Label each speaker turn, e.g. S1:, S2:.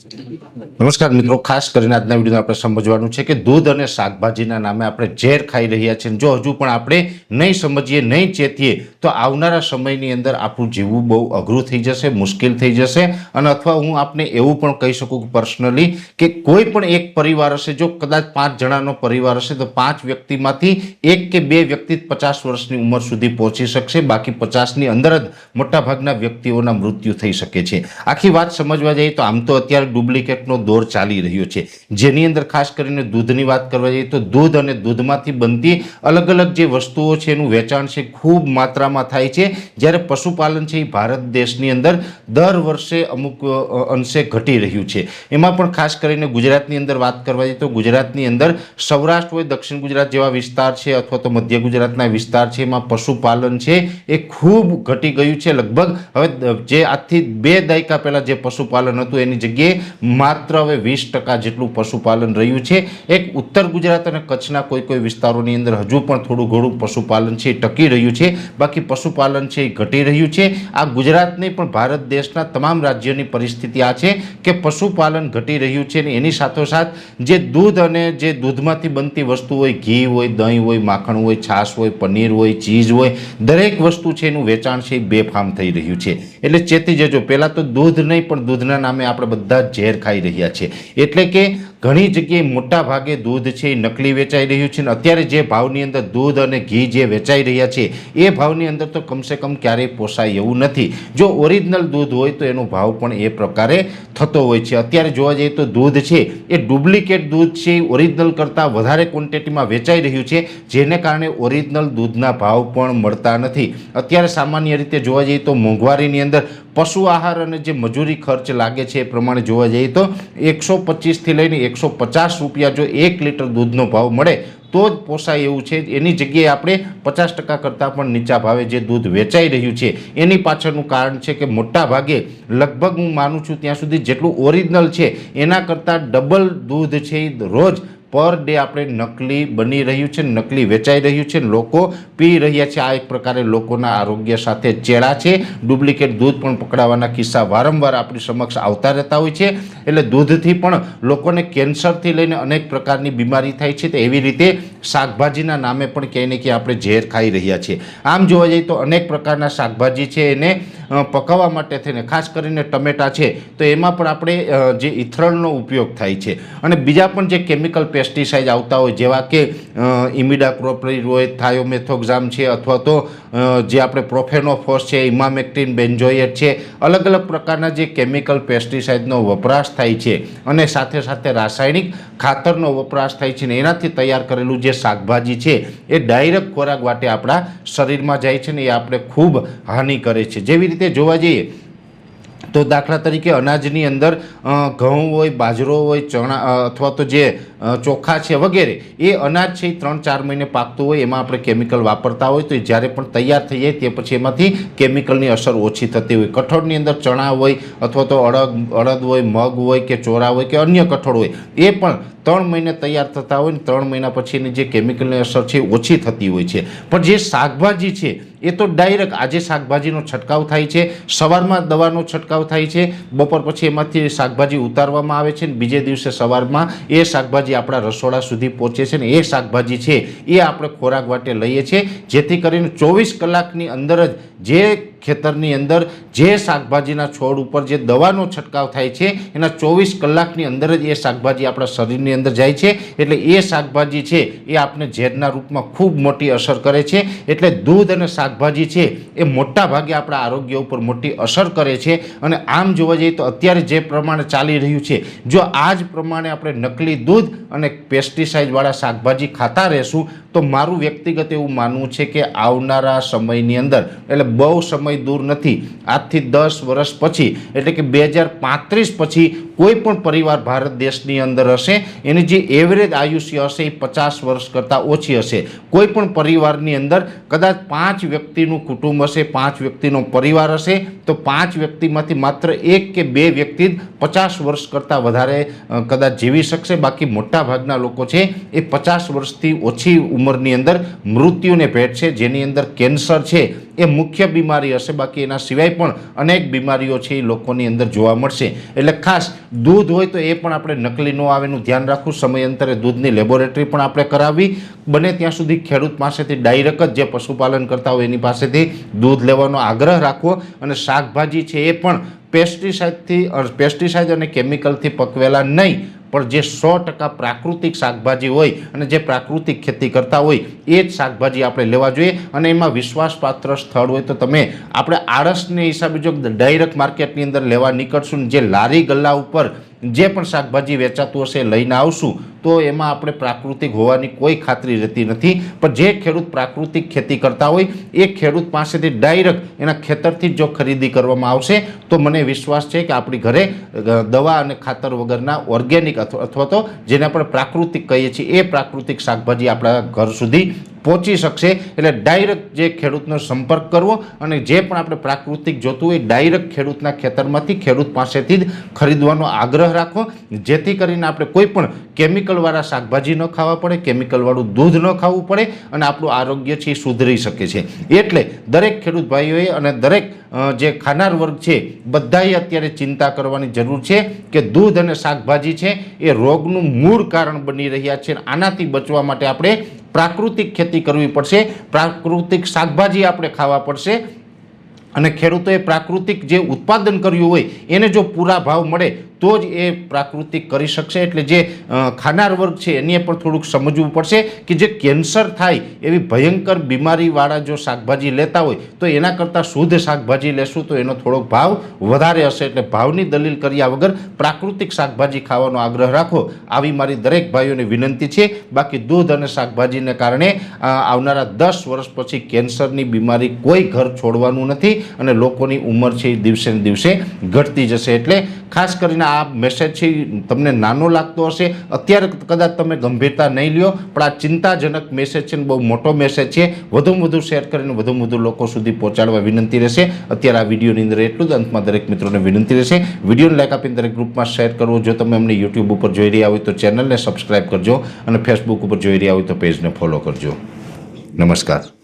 S1: નમસ્કાર મિત્રો, ખાસ કરીને આજના વિડીયોમાં આપણે સમજવાનું છે કે દૂધ અને શાકભાજીના નામે આપણે ઝેર ખાઈ રહ્યા છીએ. જો હજુ પણ આપણે નહીં સમજીએ, નહીં ચેતીએ, તો આવનારા સમયની અંદર આપણું જીવવું બહુ અઘરું થઈ જશે, મુશ્કેલ થઈ જશે. અને અથવા હું આપને એવું પણ કહી શકું પર્સનલી કે કોઈ પણ એક પરિવાર હશે, જો કદાચ પાંચ જણાનો પરિવાર હશે, તો પાંચ વ્યક્તિમાંથી એક કે બે વ્યક્તિ પચાસ વર્ષની ઉંમર સુધી પહોંચી શકશે. બાકી પચાસની અંદર જ મોટાભાગના વ્યક્તિઓના મૃત્યુ થઈ શકે છે. આખી વાત સમજવા જઈએ તો આમ તો અત્યારે ડુપ્લિકેટનો દોર ચાલી રહ્યો છે. જેની અંદર ખાસ કરીને દૂધની વાત કરવા જઈએ તો દૂધ અને દૂધમાંથી બનતી અલગ અલગ જે વસ્તુઓ છે એનું વેચાણ છે ખૂબ માત્રામાં થાય છે. જ્યારે પશુપાલન છે એ ભારત દેશની અંદર દર વર્ષે અમુક અંશે ઘટી રહ્યું છે. એમાં પણ ખાસ કરીને ગુજરાતની અંદર વાત કરવા જઈએ તો ગુજરાતની અંદર સૌરાષ્ટ્ર હોય, દક્ષિણ ગુજરાત જેવા વિસ્તાર છે અથવા તો મધ્ય ગુજરાતના વિસ્તાર છે, એમાં પશુપાલન છે એ ખૂબ ઘટી ગયું છે લગભગ. હવે જે આજથી બે દાયકા પહેલાં જે પશુપાલન હતું એની જગ્યાએ માત્ર હવે વીસ ટકા જેટલું પશુપાલન રહ્યું છે. એક ઉત્તર ગુજરાત અને કચ્છના કોઈ કોઈ વિસ્તારોની અંદર હજુ પણ થોડું ઘણું પશુપાલન છે ટકી રહ્યું છે. બાકી પશુપાલન છે એ ઘટી રહ્યું છે. આ ગુજરાત નહીં પણ ભારત દેશના તમામ રાજ્યોની પરિસ્થિતિ આ છે કે પશુપાલન ઘટી રહ્યું છે અને એની સાથોસાથ જે દૂધ અને જે દૂધમાંથી બનતી વસ્તુ હોય, ઘી હોય, દહીં હોય, માખણ હોય, છાશ હોય, પનીર હોય, ચીઝ હોય, દરેક વસ્તુ છે એનું વેચાણ છે એ બેફામ થઈ રહ્યું છે. એટલે ચેતી જજો. પહેલાં તો દૂધ નહીં પણ દૂધના નામે આપણે બધા ઝેર ખાઈ રહ્યા છે. એટલે કે ઘણી જગ્યાએ મોટા ભાગે દૂધ છે એ નકલી વેચાઈ રહ્યું છે અને અત્યારે જે ભાવની અંદર દૂધ અને ઘી જે વેચાઈ રહ્યા છે, એ ભાવની અંદર તો કમસે કમ ક્યારેય પોસાય એવું નથી. જો ઓરિજિનલ દૂધ હોય તો એનો ભાવ પણ એ પ્રકારે થતો હોય છે. અત્યારે જોવા જઈએ તો દૂધ છે એ ડુપ્લિકેટ દૂધ છે, એ ઓરિજિનલ કરતાં વધારે ક્વોન્ટિટીમાં વેચાઈ રહ્યું છે, જેને કારણે ઓરિજિનલ દૂધના ભાવ પણ મળતા નથી. અત્યારે સામાન્ય રીતે જોવા જઈએ તો મોંઘવારીની અંદર પશુ આહાર અને જે મજૂરી ખર્ચ લાગે છે એ પ્રમાણે જોવા જઈએ તો એકસો પચીસથી લઈને એકસો પચાસ રૂપિયા જો એક લીટર દૂધનો ભાવ મળે, તો જ પોસાય એવું છે. એની જગ્યાએ આપણે પચાસ ટકા કરતાં પણ નીચા ભાવે જે દૂધ વેચાઈ રહ્યું છે, એની પાછળનું કારણ છે કે મોટા ભાગે લગભગ હું માનું છું ત્યાં સુધી જેટલું ઓરિજિનલ છે, એના કરતાં ડબલ દૂધ છે રોજ પર ડે આપણે નકલી બની રહ્યું છે, નકલી વેચાઈ રહ્યું છે, લોકો પી રહ્યા છે. આ એક પ્રકારે લોકોના આરોગ્ય સાથે ચેડા છે. ડુપ્લિકેટ દૂધ પણ પકડાવાના કિસ્સા વારંવાર આપણી સમક્ષ આવતા રહેતા હોય છે. એટલે દૂધથી પણ લોકોને કેન્સરથી લઈને અનેક પ્રકારની બીમારી થાય છે. તો એવી રીતે શાકભાજીના નામે પણ ક્યાંય ને ક્યાંય આપણે ઝેર ખાઈ રહ્યા છીએ. આમ જોવા જઈએ તો અનેક પ્રકારના શાકભાજી છે એને પકાવવા માટે થઈને, ખાસ કરીને ટમેટા છે, તો એમાં પણ આપણે જે ઇથરણનો ઉપયોગ થાય છે. અને બીજા પણ જે કેમિકલ પેસ્ટિસાઇડ આવતા હોય, જેવા કે ઇમિડા ક્રોપરી હોય, થાયોમેથોક્ઝામ છે, અથવા તો જે આપણે પ્રોફેનોફોસ છે, ઇમામેક્ટિન બેન્ઝોયેટ છે અલગ અલગ પ્રકારના જે કેમિકલ પેસ્ટિસાઇડનો વપરાશ થાય છે, અને સાથે સાથે રાસાયણિક ખાતરનો વપરાશ થાય છે, ને એનાથી તૈયાર કરેલું જે શાકભાજી છે, એ ડાયરેક્ટ ખોરાક માટે આપણા શરીરમાં જાય છે, ને એ આપણે ખૂબ હાનિ કરે છે. જેવી રીતે જોવા જઈએ, તો દાખલા તરીકે અનાજની અંદર ઘઉં હોય, બાજરો હોય, ચણા અથવા તો જે ચોખા છે વગેરે, એ અનાજ છે એ ત્રણ ચાર મહિને પાકતું હોય, એમાં આપણે કેમિકલ વાપરતા હોય, તો એ જ્યારે પણ તૈયાર થઈ જાય, તે પછી એમાંથી કેમિકલની અસર ઓછી થતી હોય. કઠોળની અંદર ચણા હોય, અથવા તો અડદ અડદ હોય, મગ હોય કે ચોરા હોય કે અન્ય કઠોળ હોય, એ પણ ત્રણ મહિને તૈયાર થતા હોય ને ત્રણ મહિના પછીની જે કેમિકલની અસર છે ઓછી થતી હોય છે. પણ જે શાકભાજી છે એ તો ડાયરેક્ટ આજે શાકભાજીનો છંટકાવ થાય છે, સવારમાં દવાનો છંટકાવ થાય છે, બપોર પછી એમાંથી શાકભાજી ઉતારવામાં આવે છે બીજે દિવસે સવારમાં એ શાકભાજી આપણા રસોડા સુધી પહોંચે છે ને એ શાકભાજી છે એ આપણે ખોરાક વાટે લઈએ છીએ, જેથી કરીને ચોવીસ કલાકની અંદર જ જે ખેતરની અંદર જે શાકભાજીના છોડ ઉપર જે દવાનો છંટકાવ થાય છે, એના ચોવીસ કલાકની અંદર જ એ શાકભાજી આપણા શરીરની અંદર જાય છે. એટલે એ શાકભાજી છે, એ આપણે ઝેરના રૂપમાં ખૂબ મોટી અસર કરે છે. એટલે દૂધ અને શાકભાજી છે, એ મોટા ભાગે આપણા આરોગ્ય ઉપર મોટી અસર કરે છે. અને આમ જોવા જઈએ તો અત્યારે જે પ્રમાણે ચાલી રહ્યું છે, જો આ જ પ્રમાણે આપણે નકલી દૂધ અને પેસ્ટિસાઇડવાળા શાકભાજી ખાતા રહેશું, તો મારું વ્યક્તિગત એવું માનવું છે કે આવનારા સમયની અંદર, એટલે બહુ સમય દૂર નથી. આજથી દસ વર્ષ પછી એટલે કે બે હજાર પાંત્રીસ પછી કોઈ પણ પરિવાર ભારત દેશની અંદર હશે, એની જે એવરેજ આયુષ્ય હશે એ પચાસ વર્ષ કરતાં ઓછી હશે. કોઈ પણ પરિવારની અંદર કદાચ પાંચ વ્યક્તિનું કુટુંબ હશે, પાંચ વ્યક્તિનો પરિવાર હશે, તો પાંચ વ્યક્તિમાંથી માત્ર એક કે બે વ્યક્તિ જ પચાસ વર્ષ કરતાં વધારે કદાચ જીવી શકશે. બાકી મોટા ભાગના લોકો છે એ પચાસ વર્ષથી ઓછી ઉંમરની અંદર મૃત્યુને ભેટશે, જેની અંદર કેન્સર છે એ મુખ્ય બીમારી હશે. બાકી એના સિવાય પણ અનેક બીમારીઓ છે એ લોકોની અંદર જોવા મળશે. એટલે ખાસ દૂધ હોય તો એ પણ આપણે નકલી ન આવે એનું ધ્યાન રાખવું. સમયાંતરે દૂધની લેબોરેટરી પણ આપણે કરાવવી. બને ત્યાં સુધી ખેડૂત પાસેથી ડાયરેક્ટ જ પશુપાલન કરતા હોય એની પાસેથી દૂધ લેવાનો આગ્રહ રાખવો. અને શાકભાજી છે એ પણ પેસ્ટિસાઇડથી પેસ્ટિસાઇડ અને કેમિકલથી પકવેલા નહીં, પણ જે સો ટકા પ્રાકૃતિક શાકભાજી હોય અને જે પ્રાકૃતિક ખેતી કરતા હોય, એ જ શાકભાજી આપણે લેવા જોઈએ. અને એમાં વિશ્વાસપાત્ર સ્થળ હોય તો તમે આપણે આળસને હિસાબે જો ડાયરેક્ટ માર્કેટની અંદર લેવા નીકળશું જે લારી ગલ્લા ઉપર જે પણ શાકભાજી વેચાતું હશે લઈને આવશું, તો એમાં આપણે પ્રાકૃતિક હોવાની કોઈ ખાતરી રહેતી નથી. પણ જે ખેડૂત પ્રાકૃતિક ખેતી કરતા હોય, એ ખેડૂત પાસેથી ડાયરેક્ટ એના ખેતરથી જ ખરીદી કરવામાં આવશે, તો મને વિશ્વાસ છે કે આપણી ઘરે દવા અને ખાતર વગરના ઓર્ગેનિક અથવા તો જેને આપણે પ્રાકૃતિક કહીએ છીએ, એ પ્રાકૃતિક શાકભાજી આપણા ઘર સુધી પહોંચી શકશે એટલે ડાયરેક્ટ જે ખેડૂતનો સંપર્ક કરવો અને જે પણ આપણે પ્રાકૃતિક જોતું હોય ડાયરેક્ટ ખેડૂતના ખેતરમાંથી ખેડૂત પાસેથી જ ખરીદવાનો આગ્રહ રાખવો જેથી કરીને આપણે કોઈ પણ કેમિકલવાળા શાકભાજી ન ખાવા પડે કેમિકલવાળું દૂધ ન ખાવું પડે અને આપણું આરોગ્ય છે સુધરી શકે છે. એટલે દરેક ખેડૂત ભાઈઓએ અને દરેક જે ખાનાર વર્ગ છે બધાએ અત્યારે ચિંતા કરવાની જરૂર છે કે દૂધ અને શાકભાજી છે એ રોગનું મૂળ કારણ બની રહ્યા છે આનાથી બચવા માટે આપણે પ્રાકૃતિક ખેતી કરવી પડશે. પ્રાકૃતિક શાકભાજી આપણે ખાવા પડશે. અને ખેડૂતોએ પ્રાકૃતિક જે ઉત્પાદન કર્યું હોય, એને જો પૂરા ભાવ મળે તો જ એ પ્રાકૃતિક કરી શકશે. એટલે જે ખાનાર વર્ગ છે, એને પણ થોડુંક સમજવું પડશે કે જે કેન્સર થાય એવી ભયંકર બીમારીવાળા જો શાકભાજી લેતા હોય, તો એના કરતાં શુદ્ધ શાકભાજી લેશું તો એનો થોડોક ભાવ વધારે હશે. એટલે ભાવની દલીલ કર્યા વગર પ્રાકૃતિક શાકભાજી ખાવાનો આગ્રહ રાખો. આવી મારી દરેક ભાઈઓને વિનંતી છે. બાકી દૂધ અને શાકભાજીને કારણે આવનારા દસ વર્ષ પછી કેન્સરની બીમારી કોઈ ઘર છોડવાનું નથી અને લોકોની ઉંમર છે દિવસે ને દિવસે ઘટતી જશે. એટલે ખાસ કરીને આ મેસેજ છે, તમને નાનો લાગતો હશે. અત્યારે કદાચ તમે ગંભીરતા નહીં લ્યો, પણ આ ચિંતાજનક મેસેજ છે ને બહુ મોટો મેસેજ છે. વધુમાં વધુ શેર કરીને વધુમાં વધુ લોકો સુધી પહોંચાડવા વિનંતી રહેશે. અત્યારે આ વિડીયોની અંદર એટલું જ. અંતમાં દરેક મિત્રોને વિનંતી રહેશે. વિડીયોને લાઈક આપીને દરેક ગ્રુપમાં શેર કરવો. જો તમે અમને યુટ્યુબ ઉપર જોઈ રહ્યા હોય તો ચેનલને સબસ્ક્રાઈબ કરજો અને ફેસબુક ઉપર જોઈ રહ્યા હોય તો પેજને ફોલો કરજો. નમસ્કાર.